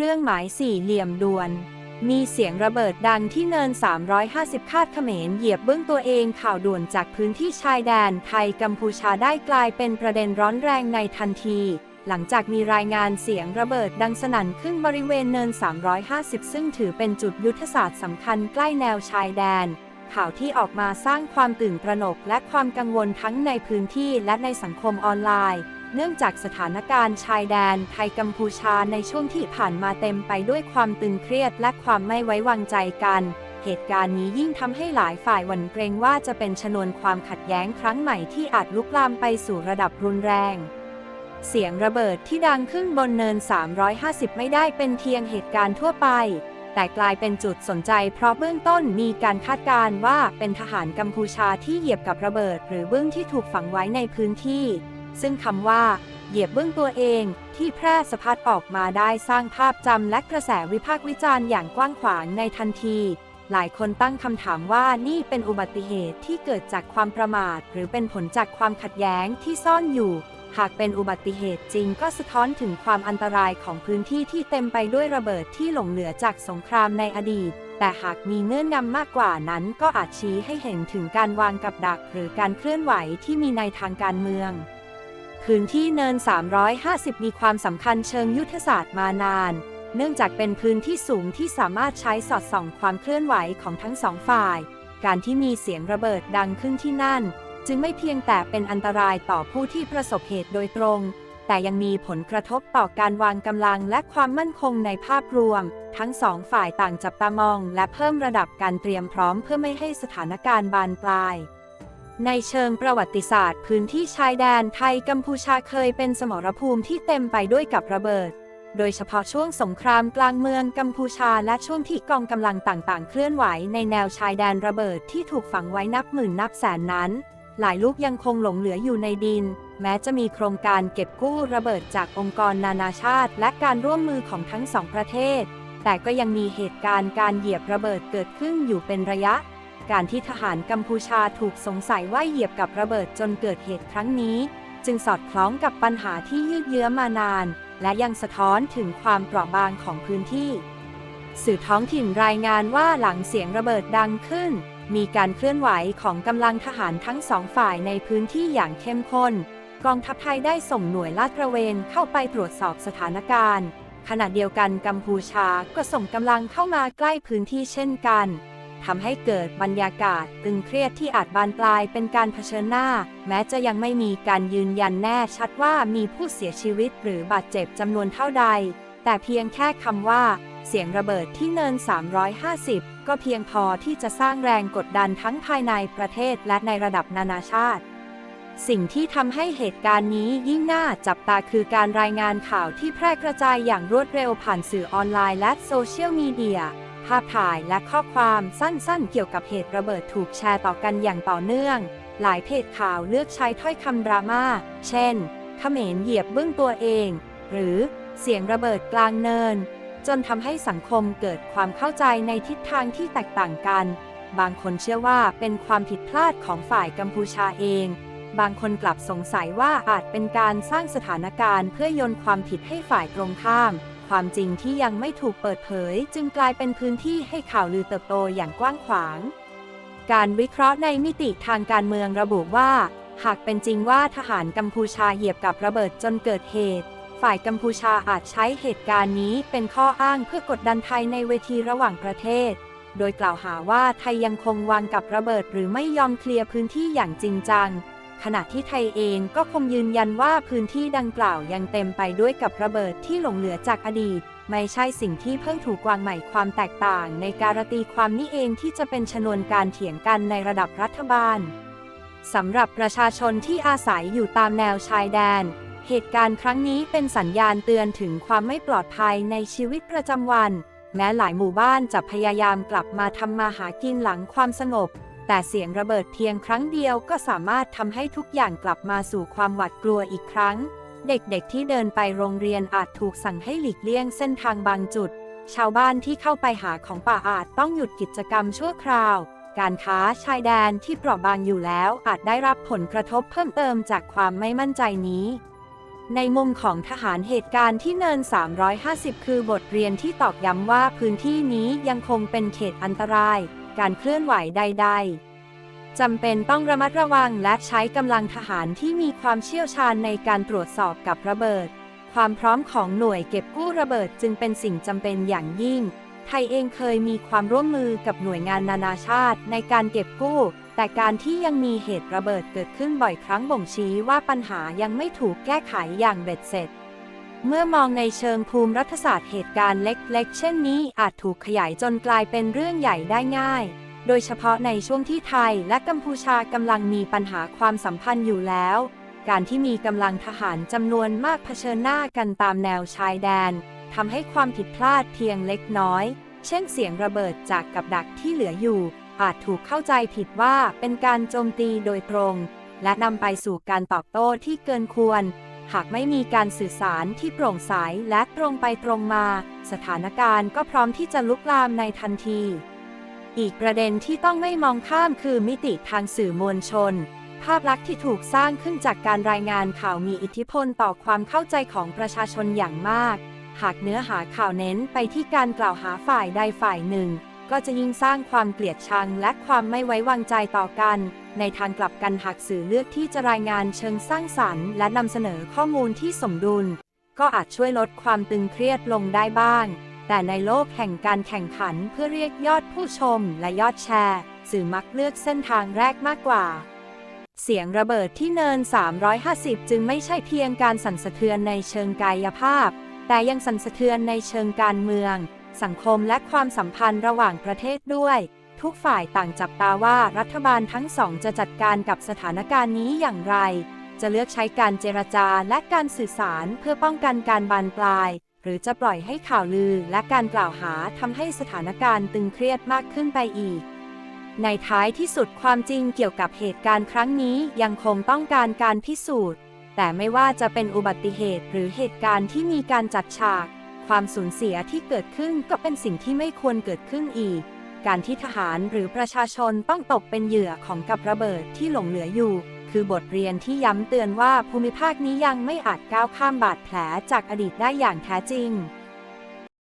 รื่องหมายสี่เหลี่ยมด่วน มีเสียงระเบิดดังที่เนิน 350 คาดเขมรเหยียบเบื้องตัวเองข่าวด่วนจากพื้นที่ชายแดนไทยกัมพูชาได้กลายเป็นประเด็นร้อนแรงในทันที หลังจากมีรายงานเสียงระเบิดดังสนั่นขึ้นบริเวณเนิน 350 ซึ่งถือเป็นจุดยุทธศาสตร์สำคัญใกล้แนวชายแดนข่าวที่ออกมาสร้างความตื่นตระหนกและความกังวลทั้งในพื้นที่และในสังคมออนไลน์ เนื่องจากสถานการณ์ชายแดนไทยกัมพูชาในช่วงที่ผ่านมาเต็มไปด้วยความตึงเครียดและความไม่ไว้วางใจกัน เหตุการณ์นี้ยิ่งทำให้หลายฝ่ายหวั่นเกรงว่าจะเป็นชนวนความขัดแย้งครั้งใหม่ที่อาจลุกลามไปสู่ระดับรุนแรง เสียงระเบิดที่ดังขึ้นบนเนิน 350 ไม่ได้เป็นเพียงเหตุการณ์ทั่วไปแต่กลายเป็นจุดสนใจเพราะเบื้องต้นมีการคาดการณ์ว่าเป็นทหารกัมพูชาที่เหยียบกับระเบิด หรือเบื้องที่ถูกฝังไว้ในพื้นที่ ซึ่งคำว่า เหยียบเบื้องตัวเองที่แพร่สะพัดออกมาได้สร้างภาพจำและกระแสวิพากษ์วิจารณ์อย่างกว้างขวางในทันที หลายคนตั้งคำถามว่านี่เป็นอุบัติเหตุที่เกิดจากความประมาท หรือเป็นผลจากความขัดแย้งที่ซ่อนอยู่ หากเป็นอุบัติเหตุจริงก็สะท้อนถึงความอันตรายของพื้นที่ที่เต็มไปด้วยระเบิดที่หลงเหลือจากสงครามในอดีต แต่หากมีเงื่อนงำมากกว่านั้น ก็อาจชี้ให้เห็นถึงการวางกับดัก หรือการเคลื่อนไหวที่มีในทางการเมือง พื้นที่เนิน 350 มีความสำคัญเชิงยุทธศาสตร์มานาน เนื่องจากเป็นพื้นที่สูงที่สามารถใช้สอดส่องความเคลื่อนไหวของทั้งสองฝ่าย การที่มีเสียงระเบิดดังขึ้นที่นั่น จึงไม่เพียงแต่เป็นอันตรายต่อผู้ที่ประสบเหตุโดยตรง แต่ยังมีผลกระทบต่อการวางกำลังและความมั่นคงในภาพรวม ทั้งสองฝ่ายต่างจับตามอง และเพิ่มระดับการเตรียมพร้อมเพื่อไม่ให้สถานการณ์บานปลาย ในเชิงประวัติศาสตร์ พื้นที่ชายแดนไทยกัมพูชาเคยเป็นสมรภูมิที่เต็มไปด้วยกับระเบิด โดยเฉพาะช่วงสงครามกลางเมืองกัมพูชาและช่วงที่กองกำลังต่างๆ เคลื่อนไหวในแนวชายแดนระเบิดที่ถูกฝังไว้นับหมื่นนับแสนนั้น หลายลูกยังคงหลงเหลืออยู่ในดิน แม้จะมีโครงการเก็บกู้ระเบิดจากองค์กรนานาชาติ และการร่วมมือของทั้งสองประเทศ แต่ก็ยังมีเหตุการณ์การเหยียบระเบิดเกิดขึ้นอยู่เป็นระยะ การที่ทหารกัมพูชาถูกสงสัยว่าเหยียบกับระเบิดจนเกิดเหตุครั้งนี้ จึงสอดคล้องกับปัญหาที่ยืดเยื้อมานาน และยังสะท้อนถึงความเปราะบางของพื้นที่ สื่อท้องถิ่นรายงานว่าหลังเสียงระเบิดดังขึ้น มีการเคลื่อนไหวของกำลังทหารทั้งสองฝ่ายในพื้นที่อย่างเข้มข้นกองทัพไทยได้ส่งหน่วยลาดตระเวนเข้าไปตรวจสอบสถานการณ์ ขณะเดียวกันกัมพูชาก็ส่งกำลังเข้ามาใกล้พื้นที่เช่นกัน ทำให้เกิดบรรยากาศตึงเครียดที่อาจบานปลายเป็นการเผชิญหน้า แม้จะยังไม่มีการยืนยันแน่ชัดว่ามีผู้เสียชีวิตหรือบาดเจ็บจำนวนเท่าใด แต่เพียงแค่คำว่า เสียงระเบิดที่เนิน 350 ก็เพียงพอที่จะสร้างแรงกดดันทั้งภายในประเทศและในระดับนานาชาติสิ่งที่ทำให้เหตุการณ์นี้ยิ่งน่าจับตาคือการรายงานข่าวที่แพร่กระจายอย่างรวดเร็วผ่านสื่อออนไลน์และโซเชียลมีเดีย ภาพถ่ายและข้อความสั้นๆ เกี่ยวกับเหตุระเบิดถูกแชร์ต่อกันอย่างต่อเนื่อง หลายเพจข่าวเลือกใช้ถ้อยคำดราม่า เช่นเขมรเหยียบเบื้องตัวเอง หรือเสียงระเบิดกลางเนิน จนทำให้สังคมเกิดความเข้าใจในทิศทางที่แตกต่างกัน บางคนเชื่อว่าเป็นความผิดพลาดของฝ่ายกัมพูชาเอง บางคนกลับสงสัยว่าอาจเป็นการสร้างสถานการณ์เพื่อโยนความผิดให้ฝ่ายตรงข้าม ความจริงที่ยังไม่ถูกเปิดเผย จึงกลายเป็นพื้นที่ให้ข่าวลือเติบโตอย่างกว้างขวาง การวิเคราะห์ในมิติทางการเมืองระบุว่า หากเป็นจริงว่าทหารกัมพูชาเหยียบกับระเบิดจนเกิดเหตุ ฝ่ายกัมพูชาอาจใช้เหตุการณ์นี้เป็นข้ออ้างเพื่อกดดันไทยในเวทีระหว่างประเทศ โดยกล่าวหาว่าไทยยังคงวางกับระเบิด หรือไม่ยอมเคลียร์พื้นที่อย่างจริงจัง ขณะที่ไทยเองก็คงยืนยันว่าพื้นที่ดังกล่าวยังเต็มไปด้วยกับระเบิดที่หลงเหลือจากอดีต ไม่ใช่สิ่งที่เพิ่งถูกวางใหม่ความแตกต่าง ในการตีความนี้เองที่จะเป็นชนวนการเถียงกันในระดับรัฐบาลสำหรับประชาชนที่อาศัยอยู่ตามแนวชายแดน เหตุการณ์ครั้งนี้เป็นสัญญาณเตือนถึงความไม่ปลอดภัยในชีวิตประจำวัน แม้หลายหมู่บ้านจะพยายามกลับมาทำมาหากินหลังความสงบ แต่เสียงระเบิดเพียงครั้งเดียวก็สามารถทำให้ทุกอย่างกลับมาสู่ความหวาดกลัวอีกครั้ง เด็กๆที่เดินไปโรงเรียนอาจถูกสั่งให้หลีกเลี่ยงเส้นทางบางจุด ชาวบ้านที่เข้าไปหาของป่าอาจต้องหยุดกิจกรรมชั่วคราว การค้าชายแดนที่เปราะบางอยู่แล้วอาจได้รับผลกระทบเพิ่มเติมจากความไม่มั่นใจนี้ ในมุมของทหารเหตุการณ์ที่เนิน 350 คือบทเรียนที่ตอกย้ำว่าพื้นที่นี้ยังคงเป็นเขตอันตราย การเคลื่อนไหวใด ๆจำเป็นต้องระมัดระวังและใช้กำลังทหารที่มีความเชี่ยวชาญในการตรวจสอบกับระเบิด ความพร้อมของหน่วยเก็บกู้ระเบิดจึงเป็นสิ่งจำเป็นอย่างยิ่ง ไทยเองเคยมีความร่วมมือกับหน่วยงานนานาชาติในการเก็บกู้ แต่การที่ยังมีเหตุระเบิดเกิดขึ้นบ่อยครั้งบ่งชี้ว่าปัญหายังไม่ถูกแก้ไขอย่างเบ็ดเสร็จ เมื่อมองในเชิงภูมิรัฐศาสตร์เหตุการณ์เล็กๆ เช่นนี้อาจถูกขยายจนกลายเป็นเรื่องใหญ่ได้ง่าย โดยเฉพาะในช่วงที่ไทยและกัมพูชากำลังมีปัญหาความสัมพันธ์อยู่แล้ว การที่มีกำลังทหารจำนวนมากเผชิญหน้ากันตามแนวชายแดนทำให้ความผิดพลาดเพียงเล็กน้อย เช่นเสียงระเบิดจากกับดักที่เหลืออยู่ อาจถูกเข้าใจผิดว่าเป็นการโจมตีโดยตรง และนำไปสู่การตอบโต้ที่เกินควร หากไม่มีการสื่อสารที่โปร่งใสและตรงไปตรงมา สถานการณ์ก็พร้อมที่จะลุกลามในทันที อีกประเด็นที่ต้องไม่มองข้ามคือมิติทางสื่อมวลชน ภาพลักษณ์ที่ถูกสร้างขึ้นจากการรายงานข่าวมีอิทธิพลต่อความเข้าใจของประชาชนอย่างมาก หากเนื้อหาข่าวเน้นไปที่การกล่าวหาฝ่ายใดฝ่ายหนึ่ง ก็จะยิ่งสร้างความเกลียดชังและความไม่ไว้วางใจต่อกัน ในทางกลับกันหากสื่อเลือกที่จะรายงานเชิงสร้างสรรค์ และนำเสนอข้อมูลที่สมดุล ก็อาจช่วยลดความตึงเครียดลงได้บ้าง แต่ในโลกแห่งการแข่งขันเพื่อเรียกยอดผู้ชมและยอดแชร์ สื่อมักเลือกเส้นทางแรกมากกว่าเสียงระเบิดที่เนิน 350 จึงไม่ใช่เพียงการสั่นสะเทือนในเชิงกายภาพ แต่ยังสั่นสะเทือนในเชิงการเมือง สังคมและความสัมพันธ์ระหว่างประเทศด้วย ทุกฝ่ายต่างจับตาว่ารัฐบาลทั้งสองจะจัดการกับสถานการณ์นี้อย่างไร จะเลือกใช้การเจรจาและการสื่อสารเพื่อป้องกันการบานปลาย หรือจะปล่อยให้ข่าวลือและการกล่าวหาทำให้สถานการณ์ตึงเครียดมากขึ้นไปอีกในท้ายที่สุดความจริงเกี่ยวกับเหตุการณ์ครั้งนี้ยังคงต้องการการพิสูจน์ แต่ไม่ว่าจะเป็นอุบัติเหตุหรือเหตุการณ์ที่มีการจัดฉาก ความสูญเสียที่เกิดขึ้นก็เป็นสิ่งที่ไม่ควรเกิดขึ้นอีก การที่ทหารหรือประชาชนต้องตกเป็นเหยื่อของกับระเบิดที่หลงเหลืออยู่ คือบทเรียนที่ย้ำเตือนว่าภูมิภาคนี้ยังไม่อาจก้าวข้ามบาดแผลจากอดีตได้อย่างแท้จริง